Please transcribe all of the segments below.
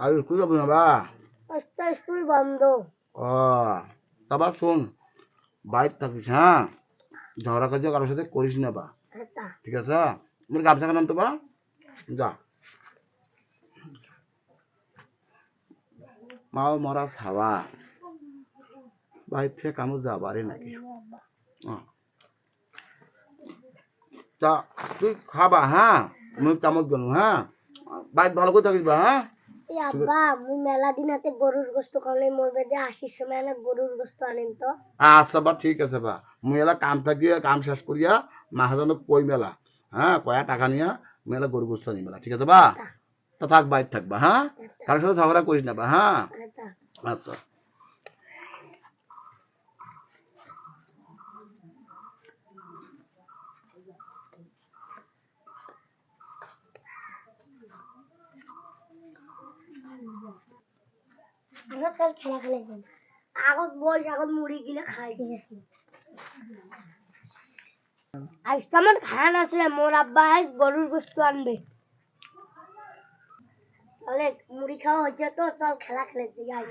আর school যাব না বা? আজকে স্কুল বন্ধ। ও তারপর শোন বাইক থাকিস হ্যাঁ? ঝগড়া কাজ কারোর সাথে করিস না বা। ঠিক আছে? তুমি গামছা কানাম তো বা। যা। মাও মরা ছাওয়া বাইর থেকে কামো যাবারই নাকি। হ্যাঁ। তা তুই খাবা হ্যাঁ? মুই কামত গেল হ্যাঁ? বাইক ভালো করে থাকিস বা হ্যাঁ? আব্বা মুই মেলা দিন হাতে গরুর গোস্ত খাওয়ালে মরবে যে আশির সময় না গরুর গোস্ত আনেন তো। আচ্ছা বা ঠিক আছে বা। কাম থাকিয়ে কাম শেষ করিয়া মাহাজনক কই মেলা। হ্যাঁ কয়া টাকা নিয়া গোস্ত আনি মেলা। ঠিক আছে বা? তা থাক বাইর থাকবা হ্যাঁ কারোর সাথে ঝগড়া করিস না বা হ্যাঁ আচ্ছা। আমরা কাল খেলা খেলে আগত বই আগত মুড়ি গিলে খাই দিয়েছি আজকে আমার খান আছে মোর আব্বা আজ গরুর গোস্ত আনবে। তাহলে মুড়ি খাওয়া হয়েছে তো, চল খেলা খেলে যাই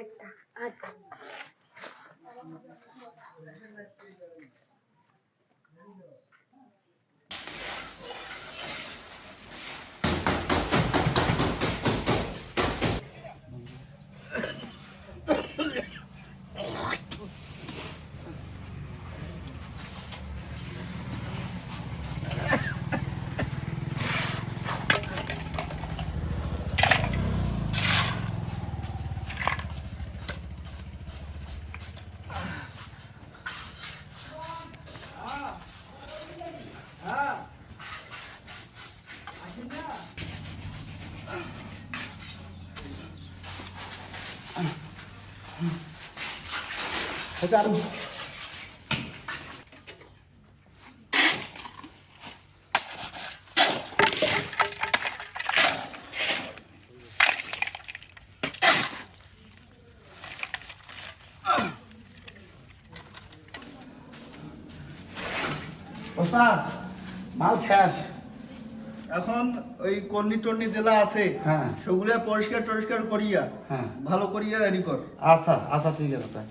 আচ্ছা ওস্তাদ মাল শেষ এখন ওই কর্নি টর্নি জেলা আছে হ্যাঁ। সেগুলো পরিষ্কার টরিষ্কার করিয়া হ্যাঁ। ভালো করিয়া রেডি কর আচ্ছা আচ্ছা ঠিক আছে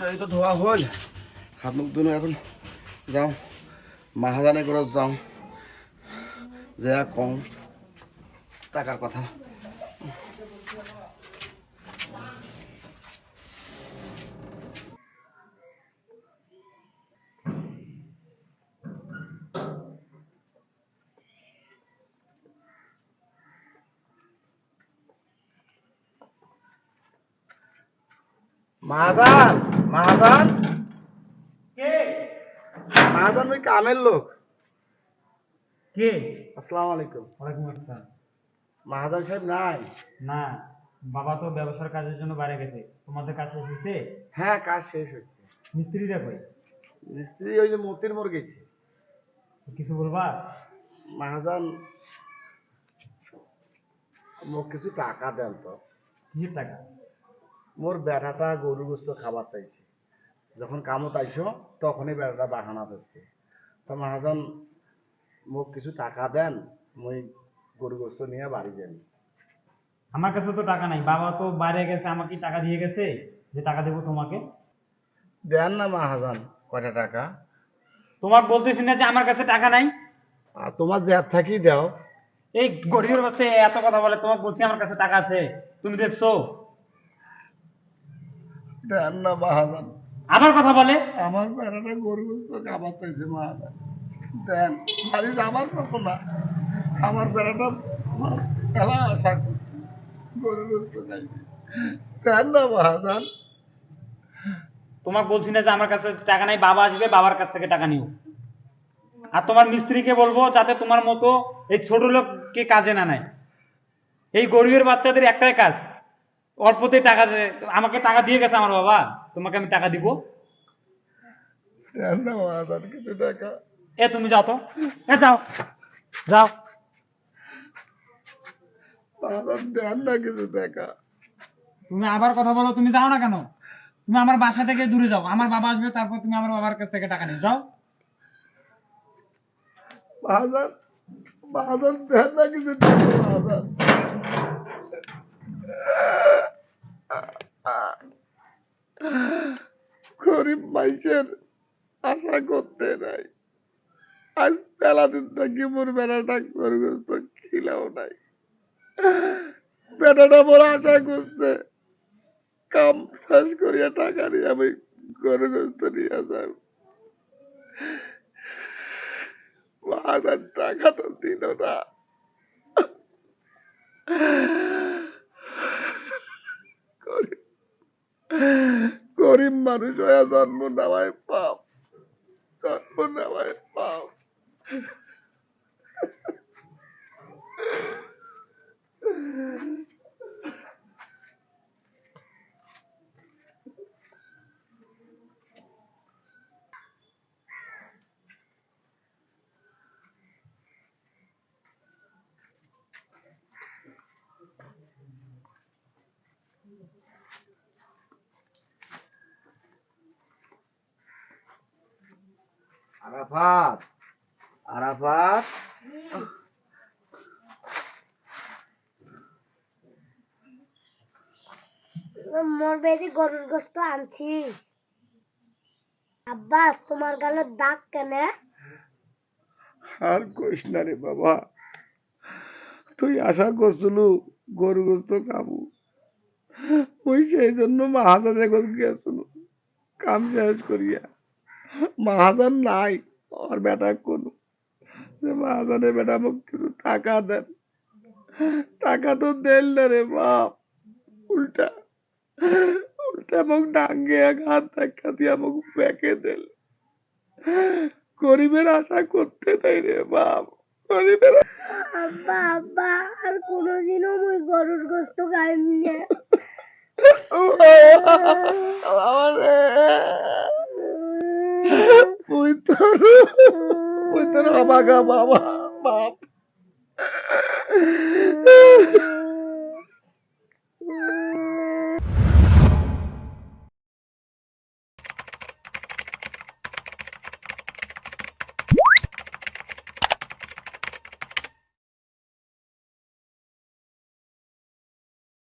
তাই তো ধোয়া হল। হাত মুখ ধুনো এখন যাও। মাহাজানে করে যাও। যে কম টাকার কথা। মাহাজান! মাহাজান কে? মাহাজান ওই কামের লোক? কে? আসসালামু আলাইকুম। ওয়ালাইকুম আসসালাম। মাহাজান সাহেব নাই? না বাবা তো ব্যবসার কাজের জন্য বাইরে গেছে। তোমাদের কাছে এসেছে হ্যাঁ কাজ শেষ হচ্ছে মিস্ত্রিরা কই? মিস্ত্রি ওই যে মতির মোড় গেছে। কিছু বলবা? মাহাজান মোক কিছু টাকা দেন তো। কিসের টাকা? মোর বেটাটা গরু গোস্ত খাবার চাইছে। যখন কামত আইসো তখনই বেটাটা বাহানা ধরছে। তো মহাজন মোক কিছু টাকা দেন মই গরু গোস্ত নিয়ে বাড়ি যাই। আমার কাছে তো টাকা নাই। বাবা তো বাইরে গেছে আমাকে টাকা দিয়ে গেছে। যে টাকা দেবো তোমাকে? দেন না মহাজন কয়টা টাকা? তোমার বলতেছি না যে আমার কাছে টাকা নাই। আর তোমার যে থাকি দাও। এই গরিবের বাচ্চা এত কথা বলে তোমার বলছি আমার কাছে টাকা আছে। তুমি দেখছ? দেন না মহাজন আবার কথা বলে? আমার বেড়াটা গরু খাবার চাইছে মহাজন দেন বাড়ি যাবার মতো না। আমার বেড়াটা খেলা আশা করছে। গরু দেন না তোমাকে বলছি না যে আমার কাছে টাকা নাই বাবা আসবে বাবার কাছ থেকে টাকা নিও। আর তোমার মিস্ত্রিকে বলব যাতে তোমার মতো এই ছোট লোককে কাজে না নেয়। এই গরিবের বাচ্চাদের একটাই কাজ অল্পতেই টাকা দে- আমাকে টাকা দিয়ে গেছে আমার বাবা তোমাকে আমি টাকা দিব। কিছু টাকা। এ তুমি যাও তো। এ যাও। যাও। দেন না কিছু টাকা। তুমি আবার কথা বলো তুমি যাও না কেন? তুমি আমার বাসা থেকে দূরে যাও আমার বাবা আসবে তারপর তুমি আমার বাবার কাছ থেকে টাকা নিও যাও। মহাজন মহাজন দেন না কিছু টাকা মহাজন গরিব মানুষের আশা করতে নাই। আজ বেলা দিন থাকি মোর বেড়াটা গরুগ্রস্ত খিলাও নাই। বেটাটা মোর আশা করছে, কাম শেষ করিয়া টাকা নিয়ে আমি গরুগ্রস্ত নিয়ে যাব হাজার টাকা তো দিল না গরিব- গরিব মানুষ হয়ে জন্ম নেওয়ায় পাপ। জন্ম নেওয়ায় পাপ। আরাফাত আরাফাত। মোর বেদি গরুর গোস্ত আনছি। আব্বাস তোমার গালে দাগ কেনে? আর কইস না রে বাবা। তুই আশা করছিল গরু গোস্ত খাব। ওই সেই জন্য মাহাজানে গেছিল কাম শেষ করিয়া মাহাজান নাই আর বেটা কোন যে মাহাজানের বেটা কিছু টাকা দেন টাকা তো দেন না রে বাপ উল্টা উল্টা মোক ডাঙ্গে এক হাত ধাক্কা দিয়া মোক বেঁকে দিল গরিবের আশা করতে নাই রে বাপ গরিবের আব্বা আব্বা আর কোনোদিনও মুই গরুর গোস্ত খাইম না ওই ওই তোর অবাগা বাবা বাপ।